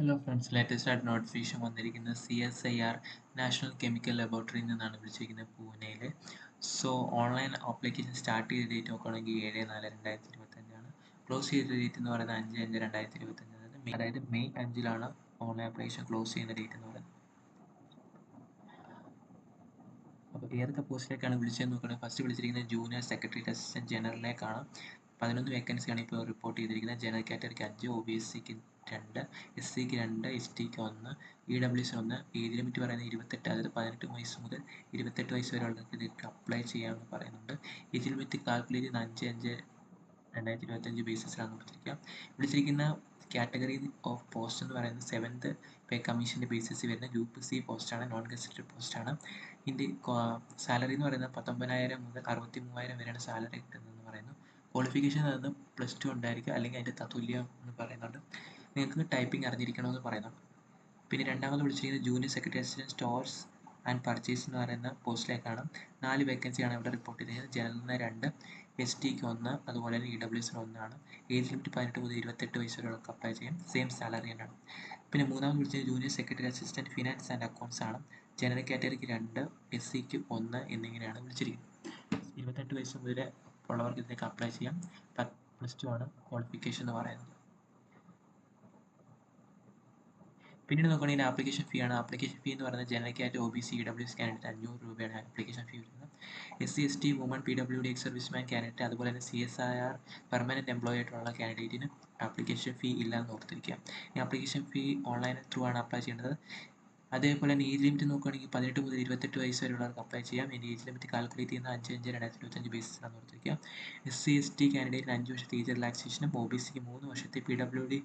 Hello friends latest ആയിട്ട് notification വന്നിരിക്കുന്നത് C S I R national chemical ലബോറട്ടറിയിൽ നിന്നാണ് വിളിച്ചിരിക്കുന്നത് പൂനെയിൽ സോ ഓൺലൈൻ ആപ്ലിക്കേഷൻ സ്റ്റാർട്ട് ചെയ്ത ഡേറ്റ് നോക്കുകയാണെങ്കിൽ ഏഴ് നാല് രണ്ടായിരത്തി ഇരുപത്തഞ്ചാണ് ക്ലോസ് ചെയ്ത ഡേറ്റ് എന്ന് പറയുന്നത് അഞ്ച് അഞ്ച് രണ്ടായിരത്തി ഇരുപത്തഞ്ചാണ് അതായത് മെയ് അഞ്ചിലാണ് ഓൺലൈൻ ആപ്ലിക്കേഷൻ ക്ലോസ് ചെയ്യുന്ന ഡേറ്റ് എന്ന് പറയുന്നത്. അപ്പോൾ ഏതൊക്കെ പോസ്റ്റിലേക്കാണ് വിളിച്ചതെന്ന് നോക്കുകയാണെങ്കിൽ ഫസ്റ്റ് വിളിച്ചിരിക്കുന്നത് ജൂനിയർ സെക്രട്ടറി അസിസ്റ്റന്റ് ജനറലിലേക്കാണ് പതിനൊന്ന് വേക്കൻസിയാണ് ഇപ്പോൾ റിപ്പോർട്ട് ചെയ്തിരിക്കുന്നത്. ജനറൽ കാറ്റഗറിക്ക് അഞ്ച് ഒ ബി എസ് സിക്ക് രണ്ട് എസ് സിക്ക് രണ്ട് എസ് ടിക്ക് ഒന്ന് ഇ ഡബ്ല്യു സി ഒന്ന് ഏജ് ലിമിറ്റ് പറയുന്നത് ഇരുപത്തെട്ട് അതായത് പതിനെട്ട് വയസ്സ് മുതൽ ഇരുപത്തെട്ട് വയസ്സ് വരെയുള്ളവർക്ക് ഇതിലേക്ക് അപ്ലൈ ചെയ്യാമെന്ന് പറയുന്നുണ്ട്. ഏജ് ലിമിറ്റ് കാൽക്കുലേറ്റ് ചെയ്യുന്ന അഞ്ച് അഞ്ച് രണ്ടായിരത്തി ഇരുപത്തഞ്ച് ബേസിസിലാണ് കൊടുത്തിരിക്കുക വിളിച്ചിരിക്കുന്ന കാറ്റഗറി ഓഫ് പോസ്റ്റ് എന്ന് പറയുന്നത് സെവൻത്ത് പേ കമ്മീഷന്റെ ബേസിസിൽ വരുന്ന ഗ്രൂപ്പ് സി പോസ്റ്റാണ് നോൺ ഗസറ്റഡ് പോസ്റ്റാണ് ഇതിന്റെ സാലറി എന്ന് പറയുന്നത് പത്തൊമ്പതിനായിരം മുതൽ അറുപത്തി മൂവായിരം വരെയാണ് സാലറി കിട്ടുന്നതെന്ന് പറയുന്നു. ക്വാളിഫിക്കേഷൻ അതൊന്ന് പ്ലസ് ടു ഉണ്ടായിരിക്കുക അല്ലെങ്കിൽ അതിന്റെ തത്തുല്യം എന്ന് പറയുന്നുണ്ട്. നിങ്ങൾക്ക് ടൈപ്പിംഗ് അറിഞ്ഞിരിക്കണമെന്ന് പറയുന്നുണ്ട് പിന്നെ രണ്ടാമത് വിളിച്ചിരിക്കുന്നത് junior secretary assistant stores and purchase എന്ന് പറയുന്ന പോസ്റ്റിലേക്കാണ്. നാല് വേക്കൻസിയാണ് ഇവിടെ റിപ്പോർട്ട് ചെയ്തിരിക്കുന്നത് ജനറലിന് രണ്ട് എസ് ടിക്ക് ഒന്ന് അതുപോലെ തന്നെ ഇ ഡബ്ല്യു എസിന് ഒന്നാണ്. ഏജ് ലിമിറ്റ് പതിനെട്ട് മുതൽ ഇരുപത്തെട്ട് വയസ്സ് വരെയുള്ളവർക്ക് അപ്ലൈ ചെയ്യാം. സെയിം സാലറി തന്നെയാണ്. പിന്നെ മൂന്നാമത് വിളിച്ചത് junior secretary assistant finance and accounts ആണ്. ജനറൽ കാറ്റഗറിക്ക് രണ്ട് എസ് സിക്ക് ഒന്ന് എന്നിങ്ങനെയാണ് വിളിച്ചിരിക്കുന്നത്. ഇരുപത്തെട്ട് വയസ്സ് മുതൽ ഉള്ളവർക്ക് ഇതിലേക്ക് അപ്ലൈ ചെയ്യാം. പ്ലസ് ടു ആണ് ക്വാളിഫിക്കേഷൻ എന്ന് പറയുന്നത്. പിന്നീട് നോക്കുകയാണെങ്കിൽ ആപ്ലിക്കേഷൻ ഫീ ആണ്. ആപ്ലിക്കേഷൻ ഫീ എന്ന് പറയുന്നത് general cat O B C E W S അഞ്ഞൂറ് രൂപയാണ് ആപ്ലിക്കേഷൻ ഫീ വരുന്നത്. S C S T woman P W D ex serviceman candidate അതുപോലെ തന്നെ C S I R permanent employee ആയിട്ടുള്ള കാൻഡിഡേറ്റിന് ആപ്ലിക്കേഷൻ ഫീ ഇല്ലാന്ന് ഓർത്തിരിക്കുക. ഈ ആപ്ലിക്കേഷൻ ഫീ ഓൺലൈൻ ത്രൂ ആണ് അപ്ലൈ ചെയ്യേണ്ടത്. അതേപോലെ തന്നെ ഏജ് ലിമിറ്റ് നോക്കുകയാണെങ്കിൽ പതിനെട്ട് മുതൽ ഇരുപത്തെട്ട് വയസ്സ് വരെയുള്ളവർക്ക് അപ്ലൈ ചെയ്യാം. എന്റെ ഏജ് ലിമിറ്റ് കാൽക്കുലേറ്റ് ചെയ്യുന്ന അഞ്ച് അഞ്ച് രണ്ടായിരത്തി ഇരുപത്തഞ്ച് ബേസിസിലാണ് ഓർത്തിരിക്കുക. എസ് സി എസ് ടി കാൻഡിഡേറ്റിന് അഞ്ച് വർഷത്തെ ഏജ് റിലാക്സേഷനും ഒ ബി സിക്ക് മൂന്ന് വർഷത്തെ പി ഡബ്ല്യു ഡി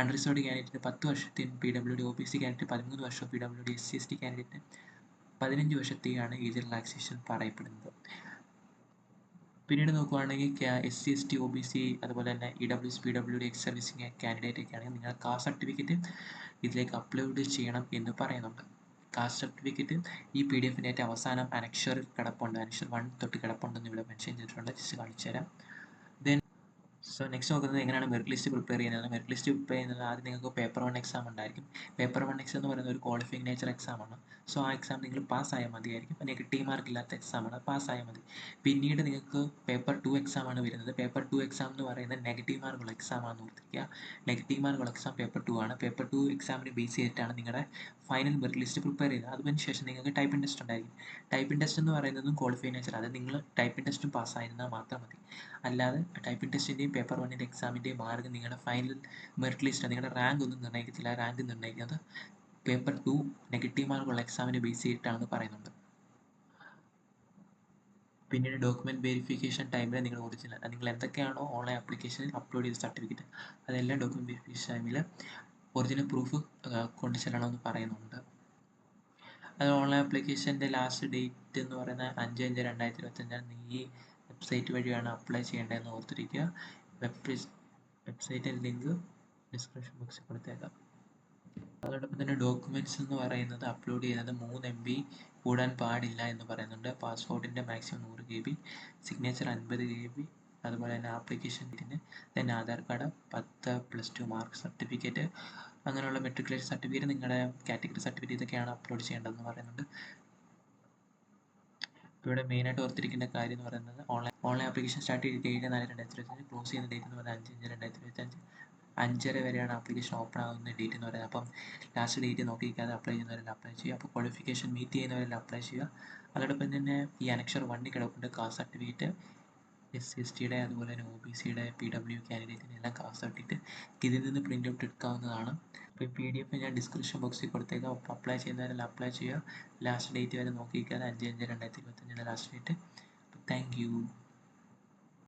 അൺറിസർവ്ഡ് കാൻഡിഡേറ്റിന് പത്ത് വർഷത്തെയും P W D O B C candidate പതിമൂന്ന് വർഷം P W D S C S T കാൻഡിഡേറ്റിന് പതിനഞ്ച് വർഷത്തെയാണ് ഏജ് റിലാക്സേഷൻ പറയപ്പെടുന്നത്. പിന്നീട് നോക്കുകയാണെങ്കിൽ S C S T O B C അതുപോലെ തന്നെ E W S P W D ex servicing candidate ഒക്കെ ആണെങ്കിൽ നിങ്ങൾ കാസ്റ്റ് സർട്ടിഫിക്കറ്റ് ഇതിലേക്ക് അപ്ലോഡ് ചെയ്യണം എന്ന് പറയുന്നുണ്ട്. കാസ്റ്റ് സർട്ടിഫിക്കറ്റ് ഈ പി ഡി എഫിന്റെ ഏറ്റവും അവസാനം അനക്ഷറിൽ കിടപ്പുണ്ട് അനക്ഷർ വൺ തൊട്ട് കിടപ്പുണ്ടെന്ന് ഇവിടെ മെൻഷൻ ചെയ്തിട്ടുണ്ട്. ജസ്റ്റ് കാണിച്ചു തരാം സോ നെക്സ്റ്റ് നോക്കുന്നത് എങ്ങനെയാണ് മെറിറ്റ് ലിസ്റ്റ് പ്രിപ്പയർ ചെയ്യുന്നത്? മെറിറ്റ് ലിസ്റ്റ് പ്രിപ്പയർ ചെയ്യുന്നത് ആദ്യം നിങ്ങൾക്ക് പേപ്പർ വൺ എക്സാം ഉണ്ടായിരിക്കും. പേപ്പർ വൺ എക്സാം എന്ന് പറയുന്നത് ഒരു ക്വാളിഫയിങ് നേച്ചർ എക്സാം ആണ്. സോ ആ എക്സാം നിങ്ങൾ പാസ്സായാൽ മതിയായിരിക്കും ടി മാർക്ക് ഇല്ലാത്ത എക്സാമാണ് പാസ്സായാൽ മതി. പിന്നീട് നിങ്ങൾക്ക് പേപ്പർ ടു എക്സാം ആണ് വരുന്നത്. പേപ്പർ ടു എക്സാം എന്ന് പറയുന്നത് നെഗറ്റീവ് മാർക്കുള്ള എക്സാം ആണെന്ന് ഓർത്തിരിക്കുക. നെഗറ്റീവ് മാർക്കുള്ള എക്സാം പേപ്പർ ടു ആണ്. പേപ്പർ ടു എക്സാമിന് ബേസ് ചെയ്തിട്ടാണ് നിങ്ങളുടെ ഫൈനൽ മെറിറ്റ് ലിസ്റ്റ് പ്രിപ്പയർ ചെയ്യുന്നത്. അതിന് ശേഷം നിങ്ങൾക്ക് ടൈപ്പിംഗ് ടെസ്റ്റ് ഉണ്ടായിരിക്കും. ടൈപ്പിംഗ് ടെസ്റ്റ് എന്ന് പറയുന്നതും ക്വാളിഫൈ നേച്ചർ അത് നിങ്ങൾ ടൈപ്പിംഗ് ടെസ്റ്റും പാസ്സായിരുന്നാൽ മാത്രം മതി. അല്ലാതെ ടൈപ്പിംഗ് ടെസ്റ്റിന്റെയും പേപ്പർ വണ്ണിന്റെ എക്സാമിന്റെ മാർക്ക് നിങ്ങളുടെ ഫൈനൽ മെറിറ്റ് ലിസ്റ്റ് നിങ്ങളുടെ റാങ്ക് ഒന്നും നിർണയിക്കത്തില്ല. റാങ്ക് നിർണയിക്കുന്നത് പേപ്പർ ടു നെഗറ്റീവ് മാർക്കുള്ള എക്സാമിനെ ബേസ് ചെയ്തിട്ടാണെന്ന് പറയുന്നത് പിന്നീട് ഡോക്യുമെന്റ് വെരിഫിക്കേഷൻ ടൈമിൽ നിങ്ങൾ ഒറിജിനൽ നിങ്ങൾ എന്തൊക്കെയാണോ ഓൺലൈൻ ആപ്ലിക്കേഷനിൽ അപ്ലോഡ് ചെയ്ത സർട്ടിഫിക്കറ്റ് അതെല്ലാം ഡോക്യുമെന്റ് വെരിഫിക്കേഷൻ ടൈമിൽ ഒറിജിനൽ പ്രൂഫ് കൊണ്ടു ചെല്ലണമെന്ന് പറയുന്നുണ്ട്. അത് ഓൺലൈൻ ആപ്ലിക്കേഷന്റെ ലാസ്റ്റ് ഡേറ്റ് എന്ന് പറയുന്നത് അഞ്ച് അഞ്ച് രണ്ടായിരത്തി ഇരുപത്തഞ്ചാണ് നീ വെബ്സൈറ്റ് വഴിയാണ് അപ്ലൈ ചെയ്യേണ്ടതെന്ന് ഓർത്തിരിക്കുക. വെബ് വെബ്സൈറ്റിന്റെ ലിങ്ക് ഡിസ്ക്രിപ്ഷൻ ബോക്സിൽ കൊടുത്തേക്കാം. അതോടൊപ്പം തന്നെ ഡോക്യുമെന്റ്സ് എന്ന് പറയുന്നത് അപ്ലോഡ് ചെയ്യുന്നത് മൂന്ന് എം ബി കൂടാൻ പാടില്ല എന്ന് പറയുന്നുണ്ട്. പാസ്പോർട്ടിന്റെ മാക്സിമം നൂറ് കെ ബി സിഗ്നേച്ചർ അൻപത് കെ ബി അതുപോലെ തന്നെ ആപ്ലിക്കേഷൻ ഇതിന് ദെൻ ആധാർ കാർഡ് പത്ത് പ്ലസ് ടു മാർക്ക് സർട്ടിഫിക്കറ്റ് അങ്ങനെയുള്ള മെട്രിക്കുലേഷൻ സർട്ടിഫിക്കറ്റ് നിങ്ങളുടെ കാറ്റഗറി സർട്ടിഫിക്കറ്റ് ഇതൊക്കെയാണ് അപ്ലോഡ് ചെയ്യേണ്ടതെന്ന് പറയുന്നുണ്ട്. ഇവിടെ മെയിനായിട്ട് ഓർത്തിരിക്കേണ്ട കാര്യം എന്ന് പറയുന്നത് ഓൺലൈൻ ഓൺലൈൻ ആപ്ലിക്കേഷൻ സ്റ്റാർട്ട് ചെയ്ത് ഏഴ് നാല് രണ്ടായിരത്തി ഇരുപത്തഞ്ച് ക്ലോസ് ചെയ്യുന്ന ഡേറ്റ് എന്ന് പറയുന്നത് അഞ്ച് അഞ്ച് രണ്ടായിരത്തി ഇരുപത്തഞ്ച് അഞ്ചര വരെയാണ് ആപ്ലിക്കേഷൻ ഓപ്പൺ ആകുന്ന ഡേറ്റ് എന്ന് പറയുന്നത്. അപ്പം ലാസ്റ്റ് ഡേറ്റ് നോക്കിയിരിക്കാതെ അപ്ലൈ ചെയ്യുന്നവരെല്ലാം അപ്ലൈ ചെയ്യുക. അപ്പോൾ ക്വാളിഫിക്കേഷൻ മീറ്റ് ചെയ്യുന്നവരെല്ലാം അപ്ലൈ ചെയ്യുക. അതോടൊപ്പം തന്നെ ഈ അനക്ഷർ വണ്ണി കിടപ്പുണ്ട്. Caste certificate S C S ടിയുടെ അതുപോലെ തന്നെ ഒ ബി സിയുടെ പി ഡബ്ല്യു കാൻഡിഡേറ്റിന്റെ എല്ലാം കാസ്റ്റ് സർട്ടിഫിക്കറ്റ് ഇതിൽ നിന്ന് പ്രിന്റ് ഔട്ട് എടുക്കാവുന്നതാണ്. അപ്പോൾ ഈ പി ഡി എഫ് ഞാൻ ഡിസ്ക്രിപ്ഷൻ ബോക്സിൽ കൊടുത്തേക്കാം. അപ്പോൾ അപ്ലൈ ചെയ്യുന്നവരെല്ലാം അപ്ലൈ ചെയ്യുക. ലാസ്റ്റ് ഡേറ്റ് വരെ നോക്കിയിരിക്കാതെ അഞ്ച് അഞ്ച് രണ്ടായിരത്തി ഇരുപത്തഞ്ചിന്റെ ലാസ്റ്റ് ഡേറ്റ് അപ്പോൾ താങ്ക് യു